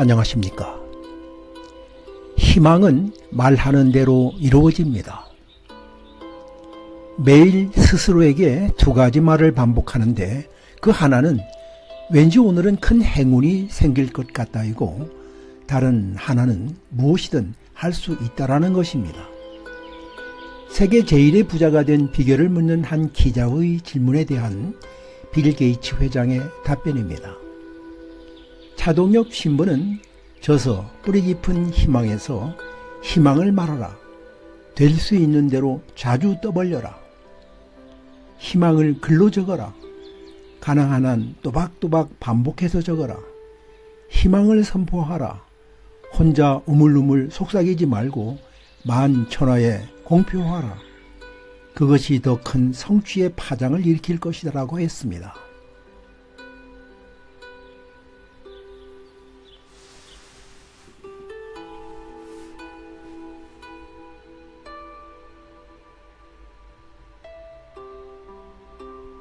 안녕하십니까. 희망은 말하는 대로 이루어집니다. 매일 스스로에게 두 가지 말을 반복하는데 그 하나는 왠지 오늘은 큰 행운이 생길 것 같다이고 다른 하나는 무엇이든 할 수 있다라는 것입니다. 세계 제일의 부자가 된 비결을 묻는 한 기자의 질문에 대한 빌 게이츠 회장의 답변입니다. 차동엽 신부는 저서 뿌리 깊은 희망에서 희망을 말하라. 될 수 있는 대로 자주 떠벌려라. 희망을 글로 적어라. 가능한 한 또박또박 반복해서 적어라. 희망을 선포하라. 혼자 우물우물 속삭이지 말고 만천하에 공표하라. 그것이 더 큰 성취의 파장을 일으킬 것이라고 했습니다.